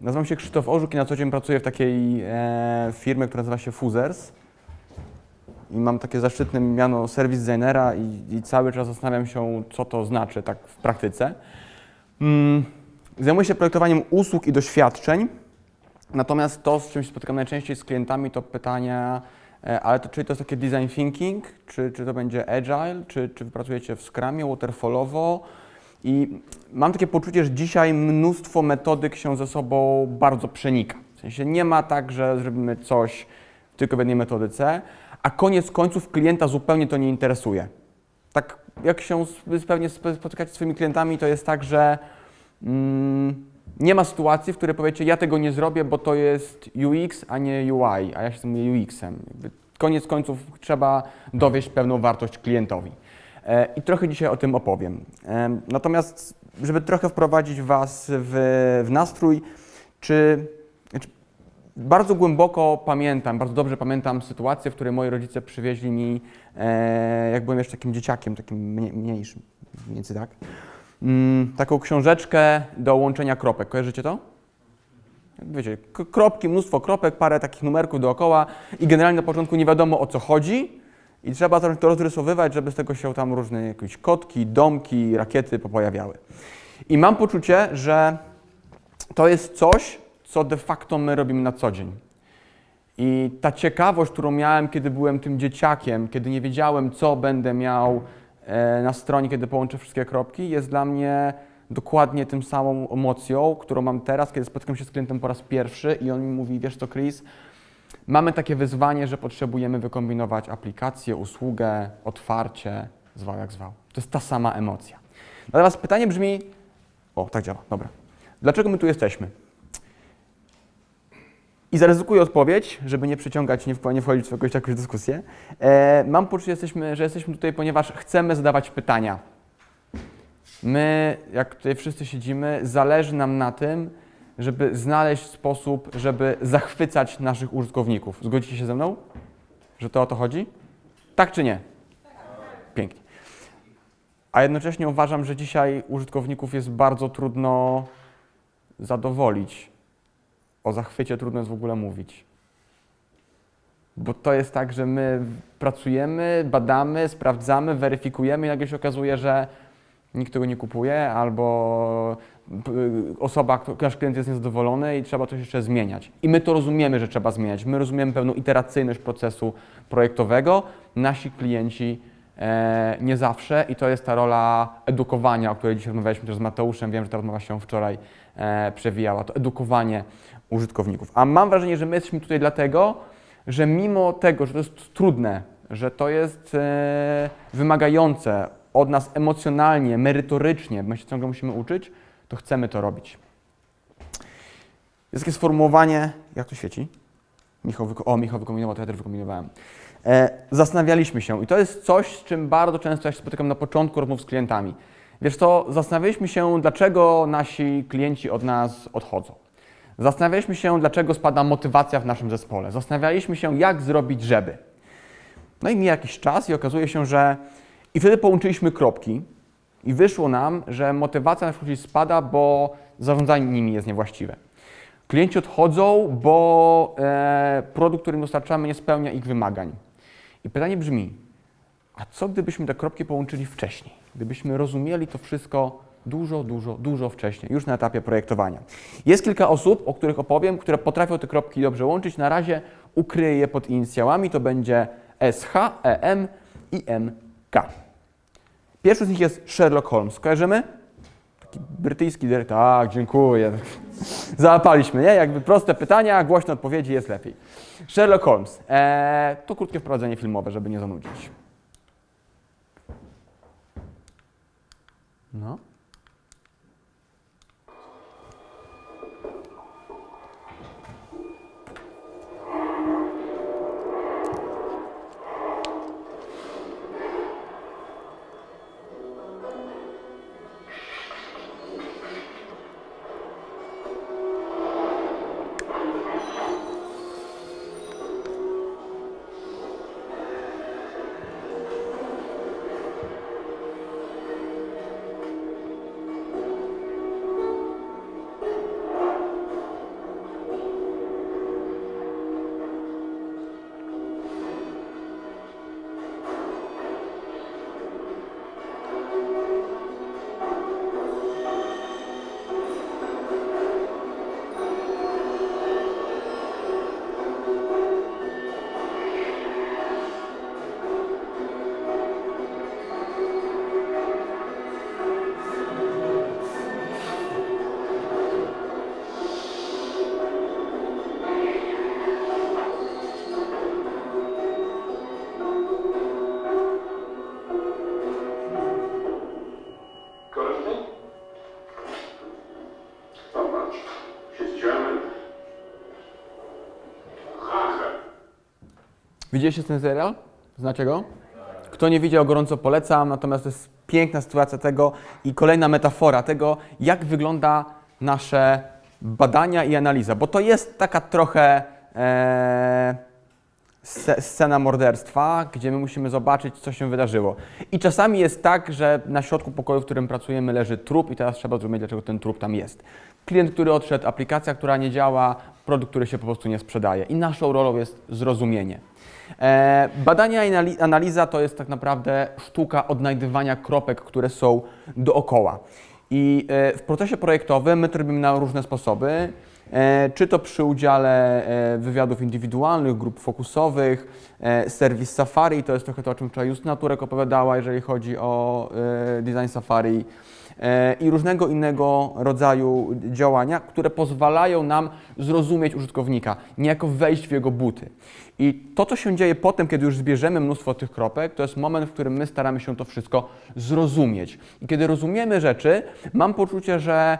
Nazywam się Krzysztof Orzuk i na co dzień pracuję w takiej e, firmie, która nazywa się Fuzers. I mam takie zaszczytne miano serwis designera i, i cały czas zastanawiam się, co to znaczy tak w praktyce. Mm, zajmuję się projektowaniem usług i doświadczeń, natomiast to, z czym się spotykam najczęściej z klientami, to pytania, e, ale to, czy to jest takie design thinking, czy, czy to będzie agile, czy, czy pracujecie w Scrumie, waterfallowo, i mam takie poczucie, że dzisiaj mnóstwo metodyk się ze sobą bardzo przenika. W sensie nie ma tak, że zrobimy coś tylko w jednej metodyce, a koniec końców klienta zupełnie to nie interesuje. Tak jak się pewnie sp- spotykacie z swoimi klientami, to jest tak, że mm, nie ma sytuacji, w której powiecie, ja tego nie zrobię, bo to jest UX, a nie UI, a ja się zajmuję UX-em. Koniec końców trzeba dowieść pewną wartość klientowi. E, I trochę dzisiaj o tym opowiem. Em, Natomiast, żeby trochę wprowadzić Was w, w nastrój, czy, znaczy, bardzo głęboko pamiętam, bardzo dobrze pamiętam sytuację, w której moi rodzice przywieźli mi, e, jak byłem jeszcze takim dzieciakiem, takim mniej, mniejszym, mniej więcej tak, mm, taką książeczkę do łączenia kropek. Kojarzycie to? Wiecie, kropki, mnóstwo kropek, parę takich numerków dookoła i generalnie na początku nie wiadomo o co chodzi i trzeba zacząć to rozrysowywać, żeby z tego się tam różne jakieś kotki, domki, rakiety popojawiały. I mam poczucie, że to jest coś, co de facto my robimy na co dzień. I ta ciekawość, którą miałem, kiedy byłem tym dzieciakiem, kiedy nie wiedziałem, co będę miał e, na stronie, kiedy połączę wszystkie kropki, jest dla mnie dokładnie tym samą emocją, którą mam teraz, kiedy spotykam się z klientem po raz pierwszy i on mi mówi, wiesz co, Chris, mamy takie wyzwanie, że potrzebujemy wykombinować aplikację, usługę, otwarcie, zwał jak zwał. To jest ta sama emocja. Natomiast pytanie brzmi, o, tak działa, dobra. Dlaczego my tu jesteśmy? I zaryzykuję odpowiedź, żeby nie przyciągać, nie, wchodzić w jakąś, jakąś dyskusję. E, mam poczucie, jesteśmy, że jesteśmy tutaj, ponieważ chcemy zadawać pytania. My, jak tutaj wszyscy siedzimy, zależy nam na tym, żeby znaleźć sposób, żeby zachwycać naszych użytkowników. Zgodzicie się ze mną? Że to o to chodzi? Tak czy nie? Pięknie. A jednocześnie uważam, że dzisiaj użytkowników jest bardzo trudno zadowolić. O zachwycie trudno jest w ogóle mówić. Bo to jest tak, że my pracujemy, badamy, sprawdzamy, weryfikujemy i nagle się okazuje, że nikt tego nie kupuje albo p- osoba, nasz klient jest niezadowolony i trzeba coś jeszcze zmieniać. I my to rozumiemy, że trzeba zmieniać. My rozumiemy pewną iteracyjność procesu projektowego. Nasi klienci e, nie zawsze i to jest ta rola edukowania, o której dzisiaj rozmawialiśmy też z Mateuszem. Wiem, że ta rozmowa się wczoraj e, przewijała. To edukowanie użytkowników. A mam wrażenie, że my jesteśmy tutaj dlatego, że mimo tego, że to jest trudne, że to jest e, wymagające od nas emocjonalnie, merytorycznie, my się ciągle musimy uczyć, to chcemy to robić. Jest takie sformułowanie, jak to świeci? Michał, o, Michał wykombinował, to ja też wykombinowałem. E, zastanawialiśmy się i to jest coś, z czym bardzo często ja się spotykam na początku rozmów z klientami. Wiesz co, zastanawialiśmy się, dlaczego nasi klienci od nas odchodzą. Zastanawialiśmy się, dlaczego spada motywacja w naszym zespole. Zastanawialiśmy się, jak zrobić, żeby. No i mija jakiś czas i okazuje się, że i wtedy połączyliśmy kropki i wyszło nam, że motywacja naszych ludzi spada, bo zarządzanie nimi jest niewłaściwe. Klienci odchodzą, bo e, produkt, który dostarczamy, nie spełnia ich wymagań. I pytanie brzmi, a co gdybyśmy te kropki połączyli wcześniej? Gdybyśmy rozumieli to wszystko dużo, dużo, dużo wcześniej, już na etapie projektowania. Jest kilka osób, o których opowiem, które potrafią te kropki dobrze łączyć. Na razie ukryję je pod inicjałami. To będzie SH, EM i MK. Pierwszy z nich jest Sherlock Holmes. Kojarzymy? Taki brytyjski dyrektor. Tak, dziękuję. Załapaliśmy, nie? Jakby proste pytania, głośne odpowiedzi jest lepiej. Sherlock Holmes. Eee, to krótkie wprowadzenie filmowe, żeby nie zanudzić. No. Widzieliście ten serial? Znacie go? Kto nie widział, gorąco polecam, natomiast to jest piękna sytuacja tego i kolejna metafora tego, jak wygląda nasze badania i analiza, bo to jest taka trochę e, scena morderstwa, gdzie my musimy zobaczyć, co się wydarzyło. I czasami jest tak, że na środku pokoju, w którym pracujemy, leży trup i teraz trzeba zrozumieć, dlaczego ten trup tam jest. Klient, który odszedł, aplikacja, która nie działa, produkt, który się po prostu nie sprzedaje. I naszą rolą jest zrozumienie. E, badania i anali- analiza to jest tak naprawdę sztuka odnajdywania kropek, które są dookoła. I e, w procesie projektowym my to robimy na różne sposoby. E, Czy to przy udziale e, wywiadów indywidualnych, grup fokusowych, e, serwis Safari, to jest trochę to, o czym wczoraj Justyna Turek opowiadała, jeżeli chodzi o design Safari i różnego innego rodzaju działania, które pozwalają nam zrozumieć użytkownika, niejako wejść w jego buty. I to, co się dzieje potem, kiedy już zbierzemy mnóstwo tych kropek, to jest moment, w którym my staramy się to wszystko zrozumieć. I kiedy rozumiemy rzeczy, mam poczucie, że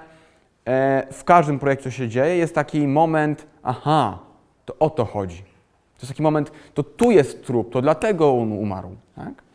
w każdym projekcie co się dzieje, jest taki moment, aha, to o to chodzi. To jest taki moment, to tu jest trup, to dlatego on umarł. Tak?